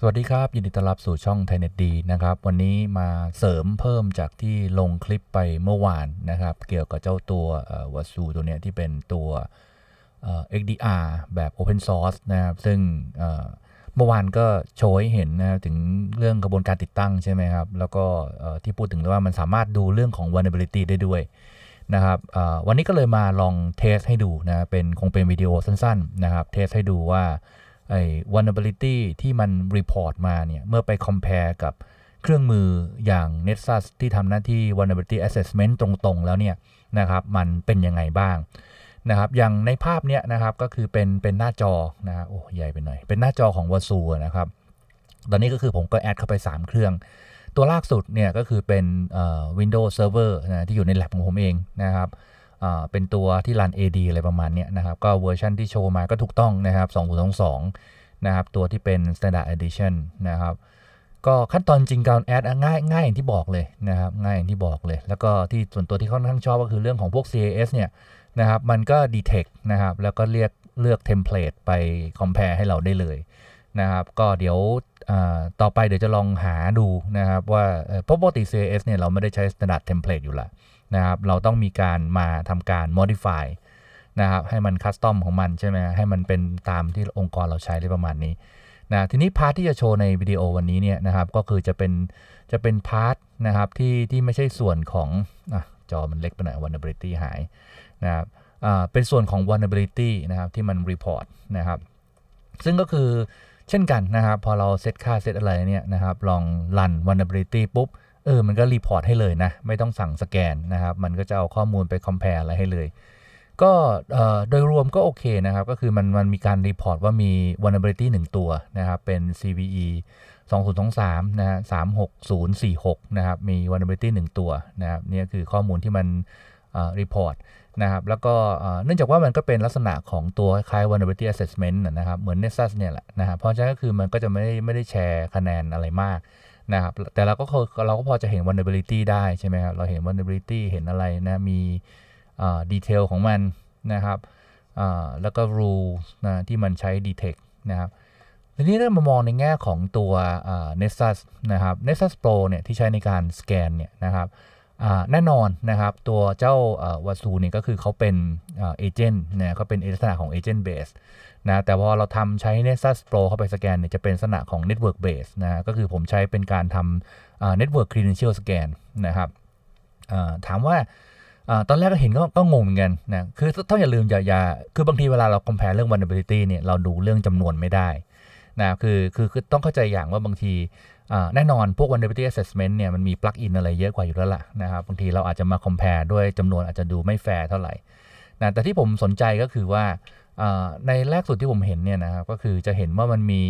สวัสดีครับ ยินดีต้อนรับสู่ช่องไทยเน็ตดีนะครับ วันนี้มาเสริมเพิ่มจากที่ลงคลิปไปเมื่อวานนะครับ เกี่ยวกับเจ้าตัววัสูตัวเนี้ยที่เป็นตัว XDR แบบ Open Source นะครับ ซึ่งเมื่อวานก็โชว์ให้เห็นนะถึงเรื่องกระบวนการติดตั้งใช่ไหมครับ แล้วก็ที่พูดถึงว่ามันสามารถดูเรื่องของ vulnerability ได้ด้วยนะครับวันนี้ก็เลยมาลองเทสให้ดูนะเป็นคงเป็นวิดีโอสั้นๆนะครับเทสให้ดูว่า ไอ้ vulnerability ที่มัน report มาเนี่ย เมื่อไป compare กับเครื่องมืออย่าง Nexus ที่ทำหน้าที่ vulnerability assessment ตรงๆ แล้วเนี่ยนะครับ มันเป็นยังไงบ้างนะครับ อย่างในภาพเนี้ยนะครับ ก็คือเป็นเป็นหน้าจอนะฮะโอ้ใหญ่ไปหน่อย เป็นหน้าจอของ Wasu นะครับ ตอนนี้ก็คือผมก็แอดเข้าไป 3 เครื่อง ตัวล่าสุดเนี่ยก็คือเป็นเอ่อ Windows Server นะที่อยู่ใน lab ของผมเองนะครับ เป็นตัวที่รัน AD อะไรประมาณเนี้ยนะครับ ก็เวอร์ชันที่โชว์มาก็ถูกต้องนะครับ2022นะครับ ตัวที่เป็น Standard Edition นะครับ ก็ขั้นตอนจริงการแอดง่ายง่ายอย่างที่บอกเลยนะครับ ง่ายอย่างที่บอกเลย แล้วก็ที่ส่วนตัวที่ค่อนข้างชอบก็คือเรื่องของพวก CAS เนี่ยนะครับ มันก็ detect นะครับ แล้วก็เรียกเลือกเทมเพลตไป compare ให้เราได้เลยนะครับ ก็เดี๋ยวต่อไปเดี๋ยวจะลองหาดูนะครับว่าเอ่อเพราะปกติ CAS เนี่ยเราไม่ได้ใช้ standard template อยู่ล้ว นะครับเราต้องมีการมาทำการ modify นะครับให้มันคัสตอมของมันใช่ไหมให้มันเป็นตามที่องค์กรเราใช้ได้ประมาณนี้นะทีนี้พาร์ทที่จะโชว์ในวิดีโอวันนี้เนี่ยนะครับก็คือจะเป็นจะเป็นพาร์ทนะครับที่ที่ไม่ใช่ส่วนของอจอมันเล็กไปหน่อย vulnerability หายนะครับอ่าเป็นส่วนของ vulnerability นะครับที่มัน report นะครับซึ่งก็คือเช่นกันนะครับ พอเราเซตค่าเซตอะไรเนี่ยนะครับลองรัน vulnerability ปุ๊บ เออมันก็รีพอร์ตให้เลยนะ ไม่ต้องสั่งสแกนนะครับ มันก็จะเอาข้อมูลไป compare อะไรให้เลย ก็โดยรวมก็โอเคนะครับ ก็คือมันมันมีการรีพอร์ตว่ามี vulnerability 1 ตัวนะครับ เป็น CVE 2023นะฮะ36046นะครับ มี vulnerability 1 ตัวนะครับเนี่ยคือข้อมูลที่มันรีพอร์ตนะครับ แล้วก็เนื่องจากว่ามันก็เป็นลักษณะของตัวคล้าย vulnerability assessment นะครับ เหมือน Nexus เนี่ยแหละนะครับเพราะฉะนั้นก็คือมันก็จะไม่ได้ไม่ได้แชร์คะแนนอะไรมาก นะครับแต่เราก็เราก็พอจะเห็น vulnerability ได้ใช่ไหมครับเราเห็น vulnerability เห็นอะไรนะมีดีเทลของมันนะครับแล้วก็ rule นะที่มันใช้ detect นะครับทีนี้ถ้ามามองในแง่ของตัว Nexus นะครับ Nexus Pro เนี่ยที่ใช้ในการสแกนเนี่ยนะครับ แน่นอนนะครับตัวเจ้าวาซูเนี่ยก็คือเขาเป็นเอเจนต์นะเขาเป็นลักษณะของ agent base นะแต่พอเราทำใช้ Nexus Pro เข้าไปสแกนเนี่ยจะเป็นลักษณะของ Network Base นะก็คือผมใช้เป็นการทำอ่า Network Credential Scan นะครับถามว่าอตอนแรกก็เห็นก็ก็งงเหมือนกันนะคือต้องอย่าลืมอย่าอย่าคือบางทีเวลาเรา compare เรื่อง vulnerability เนี่ยเราดูเรื่องจำนวนไม่ได้นะคือคือคือต้องเข้าใจอย่างว่าบางที แน่นอนพวก vulnerability assessment เนี่ยมันมี plug in อะไรเยอะกว่าอยู่แล้วล่ะนะครับบางทีเราอาจจะมา compare ด้วยจำนวนอาจจะดูไม่แฟร์เท่าไหร่นะแต่ที่ผมสนใจก็คือว่าในแรกสุดที่ผมเห็นเนี่ยนะครับก็คือจะเห็นว่ามันมี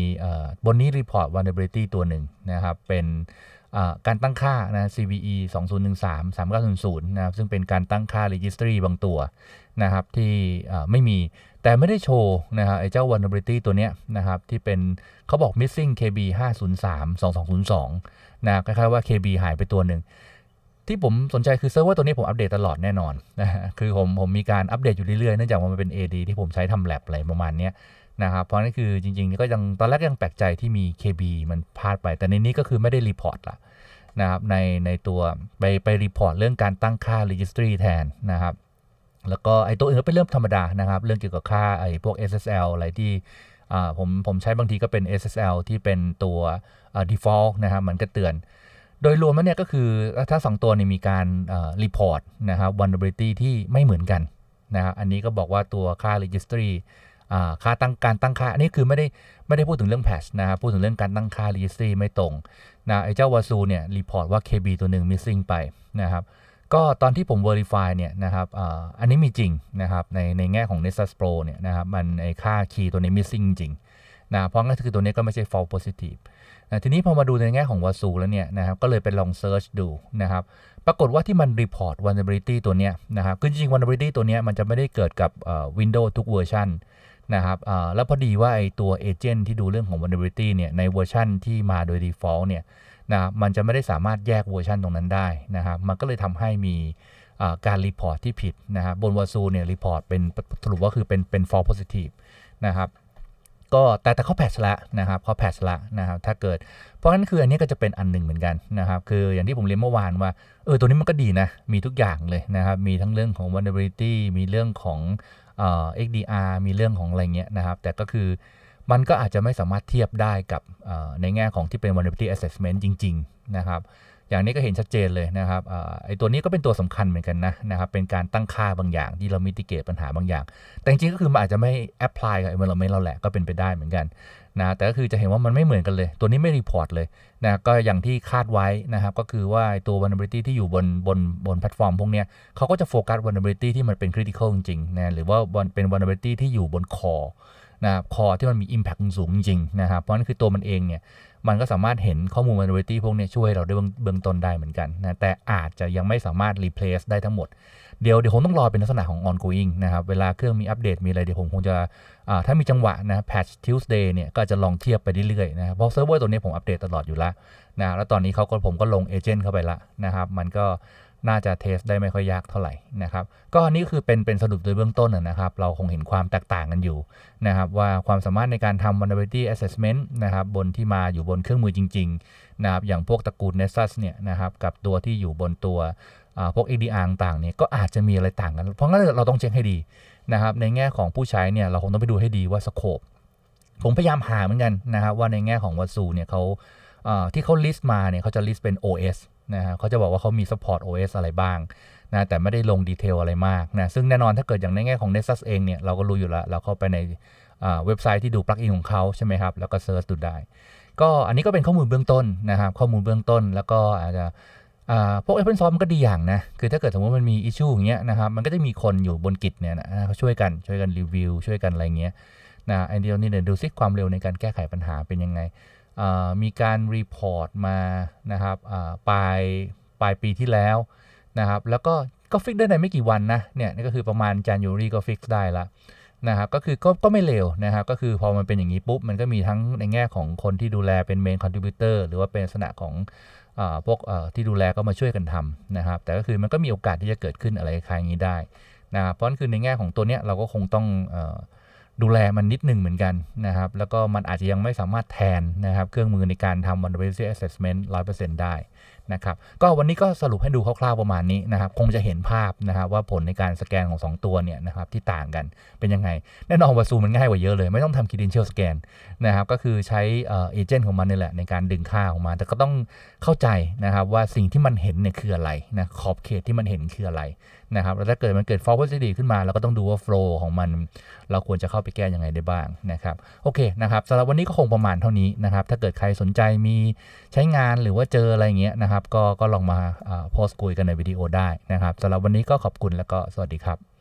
บนนี้ report vulnerability ตัวหนึ่งนะครับเป็น การตั้งค่านะ CVE 2013 3900นะครับซึ่งเป็นการตั้งค่า registry บางตัวนะครับที่ไม่มีแต่ไม่ได้โชว์นะครับไอ้เจ้า vulnerability ตัวเนี้ยนะครับที่เป็นเขาบอก missing KB 503 2202นะครับคล้ายๆว่า KB หายไปตัวหนึ่ง ที่ผมสนใจคือเซิร์ฟเวอร์ตัวนี้ผมอัปเดตตลอดแน่นอนนะคือผมผมมีการอัปเดตอยู่เรื่อยๆเนื่องจากมันเป็น AD ที่ผมใช้ทำแลบอะไรประมาณนี้นะครับเพราะนั่นคือจริงๆก็ยังตอนแรกยังแปลกใจที่มี KB มันพลาดไป แต่ในนี้ก็คือไม่ได้รีพอร์ตละ นะครับในในตัวไปไปรีพอร์ตเรื่องการตั้งค่า registry แทนนะครับ แล้วก็ไอตัวอื่นก็เป็นเรื่องธรรมดานะครับ เรื่องเกี่ยวกับค่าไอพวก SSL อะไรที่อ่าผมผมใช้บางทีก็เป็น SSL ที่เป็นตัวอ่า default นะครับมันก็เตือน โดยรวมแล้วเนี่ยก็คือถ้าสองตัวนี้มีการรีพอร์ตนะครับ vulnerability ที่ไม่เหมือนกันนะครับอันนี้ก็บอกว่าตัวค่า registry ค่าตั้งการตั้งค่า อันนี้คือไม่ได้ไม่ได้พูดถึงเรื่อง patch นะครับพูดถึงเรื่องการตั้งค่า registry ไม่ตรงนะไอ้เจ้าวาซูเนี่ยรีพอร์ตว่า KB ตัวหนึ่ง missing ไปนะครับก็ตอนที่ผม verify เนี่ยนะครับอันนี้มีจริงนะครับในในแง่ของ Nexus Pro เนี่ยนะครับมันไอ้ค่า key ตัวนี้ missing จริงนะเพราะงั้นคือตัวนี้ก็ไม่ใช่ false positive นะทีนี้พอมาดูในแง่ของวาซูแล้วเนี่ยนะครับก็เลยไปลองเซิร์ชดูนะครับปรากฏว่าที่มันรีพอร์ต vulnerability ตัวเนี้ยนะครับคือจริงๆ vulnerability ตัวเนี้ยมันจะไม่ได้เกิดกับ Windows ทุกเวอร์ชัน นะครับแล้วพอดีว่าไอตัวเอเจนต์ที่ดูเรื่องของ vulnerability เนี่ยในเวอร์ชันที่มาโดย default เนี่ยนะมันจะไม่ได้สามารถแยกเวอร์ชันตรงนั้นได้นะครับมันก็เลยทำให้มีการรีพอร์ตที่ผิดนะครับบนวาซูเนี่ยรีพอร์ตเป็นสรุปว่าคือเป็นเป็น false positive นะครับก็แต่แต่เขาแพทช์ละนะครับเขาแพทช์ละนะครับถ้าเกิด เพราะฉะนั้นคืออันนี้ก็จะเป็นอันหนึ่งเหมือนกันนะครับคืออย่างที่ผมเรียนเมื่อวานว่าเออตัวนี้มันก็ดีนะ มีทุกอย่างเลยนะครับ มีทั้งเรื่องของ vulnerability มีเรื่องของ เอ็กดีอาร์มีเรื่องของอะไรเงี้ยนะครับ แต่ก็คือมันก็อาจจะไม่สามารถเทียบได้กับในแง่ของที่เป็น vulnerability assessment จริง ๆ นะครับ อย่างนี้ก็เห็นชัดเจนเลยนะครับอ่อไอตัวนี้ก็เป็นตัวสำคัญเหมือนกันนะนะครับ เป็นการตั้งค่าบางอย่างที่เรามิติเกตปัญหาบางอย่าง แต่จริงก็คือมันอาจจะไม่แอพพลายกับ environment เราแหละก็เป็นไปได้เหมือนกันนะแต่ก็คือจะเห็นว่ามันไม่เหมือนกันเลย ตัวนี้ไม่รีพอร์ตเลยนะก็อย่างที่คาดไว้นะครับ ก็คือว่าตัว vulnerability ที่อยู่บนบนบนแพลตฟอร์มพวกเนี้ยเขาก็จะโฟกัส vulnerability ที่มันเป็น critical จริงๆนะหรือว่าเป็น vulnerability ที่อยู่บน core นะครับ core ที่มันมี impact สูงจริงนะครับ เพราะนั่นคือตัวมันเองเนี่ยมันก็สามารถเห็นข้อมูล vulnerability พวกนี้ช่วยเราได้เบื้องเบื้องต้นได้เหมือนกันนะแต่อาจจะยังไม่สามารถ replace ได้ทั้งหมด เดี๋ยวเดี๋ยวคงต้องรอเป็นลักษณะของ ongoing นะครับ เวลาเครื่องมีอัปเดตมีอะไรเดี๋ยวผมคงจะถ้ามีจังหวะนะ patch Tuesday เนี่ยก็จะลองเทียบไปเรื่อยๆนะครับเพราะเซิร์ฟเวอร์ตัวนี้ผมอัปเดตตลอดอยู่แล้วนะแล้วตอนนี้เขาก็ผมก็ลงเอเจนต์เข้าไปละนะครับ มันก็ น่าจะเทสได้ไม่ค่อยยากเท่าไหร่นะครับ ก็อันนี้คือเป็นเป็นสรุปโดยเบื้องต้นนะครับ เราคงเห็นความแตกต่างกันอยู่นะครับว่าความสามารถในการทำ vulnerability assessment นะครับบนที่มาอยู่บนเครื่องมือจริงๆนะครับอย่างพวกตระกูล Nessus เนี่ยนะครับกับตัวที่อยู่บนตัวอ่าพวก XDR ต่างๆเนี่ยก็อาจจะมีอะไรต่างกัน เพราะงั้นเราต้องเช็คให้ดีนะครับในแง่ของผู้ใช้เนี่ยเราคงต้องไปดูให้ดีว่าสโคปผมพยายามหาเหมือนกันนะครับว่าในแง่ของวัสูเนี่ยเขาที่เขา list มาเนี่ยเขาจะ list เป็น OS นะฮะเขาจะบอกว่าเขามี support OS อะไรบ้างนะแต่ไม่ได้ลงดีเทลอะไรมากนะซึ่งแน่นอนถ้าเกิดอย่างในแง่ของ Nexus เองเนี่ยเราก็รู้อยู่แล้ว เราเข้าไปในเว็บไซต์ที่ดูปลั๊กอินของเขาใช่ไหมครับ แล้วก็เซิร์ชดูได้ ก็อันนี้ก็เป็นข้อมูลเบื้องต้นนะครับ ข้อมูลเบื้องต้นแล้วก็อาจจะอาพวก Open Source มันก็ดีอย่างนะ คือถ้าเกิดสมมติมันมีอิชชูอย่างเงี้ยนะครับ มันก็จะมีคนอยู่บนกิจเนี่ยนะเขาช่วยกันช่วยกันรีวิว ช่วยกันอะไรเงี้ยนะไอเดียนี้เดี๋ยวดูซิความเร็วในการแก้ไขปัญหาเป็นยังไงอ่า มีการรีพอร์ตมานะครับปลายปลายปีที่แล้วนะครับแล้วก็ก็ฟิกได้ในไม่กี่วันนะเนี่ยนี่ก็คือประมาณ January ก็ฟิกได้ละนะครับก็คือก็ก็ไม่เร็วนะครับก็คือพอมันเป็นอย่างนี้ปุ๊บ มันก็มีทั้งในแง่ของคนที่ดูแลเป็นเมนคอนทิบิวเตอร์หรือว่าเป็นลักษณะของอพวกที่ดูแลก็มาช่วยกันทำนะครับ แต่ก็คือมันก็มีโอกาสที่จะเกิดขึ้นอะไรคล้ายนี้ได้นะครับเพราะนั่นคือในแง่ของตัวเนี้ยเราก็คงต้องอ ดูแลมันนิดหนึ่งเหมือนกันนะครับ แล้วก็มันอาจจะยังไม่สามารถแทนนะครับ เครื่องมือในการทำ vulnerability assessment 100%ได้ นะครับก็วันนี้ก็สรุปให้ดูคร่าวๆประมาณนี้นะครับคงจะเห็นภาพนะครับว่าผลในการสแกนของ 2 ตัวเนี่ยนะครับที่ต่างกันเป็นยังไง แน่นอนวาซูมันง่ายกว่าเยอะเลย ไม่ต้องทำ credential scan นะครับก็คือใช้เอเจนต์ของมันนี่แหละในการดึงค่าออกมา แต่ก็ต้องเข้าใจนะครับว่าสิ่งที่มันเห็นเนี่ยคืออะไรนะขอบเขตที่มันเห็นคืออะไรนะครับแล้วถ้าเกิดมันเกิด false positive ขึ้นมาเราก็ต้องดูว่า flow ของมัน เราควรจะเข้าไปแก้ยังไงได้บ้างนะครับโอเคนะครับสำหรับวันนี้ก็คงประมาณเท่านี้นะครับถ้าเกิดใครสนใจมีใช้งานหรือว่าเจออะไรเงี้ยนะครับ ก็ก็ลองมาโพสต์คุยกันในวิดีโอได้นะครับสำหรับวันนี้ก็ขอบคุณแล้วก็สวัสดีครับ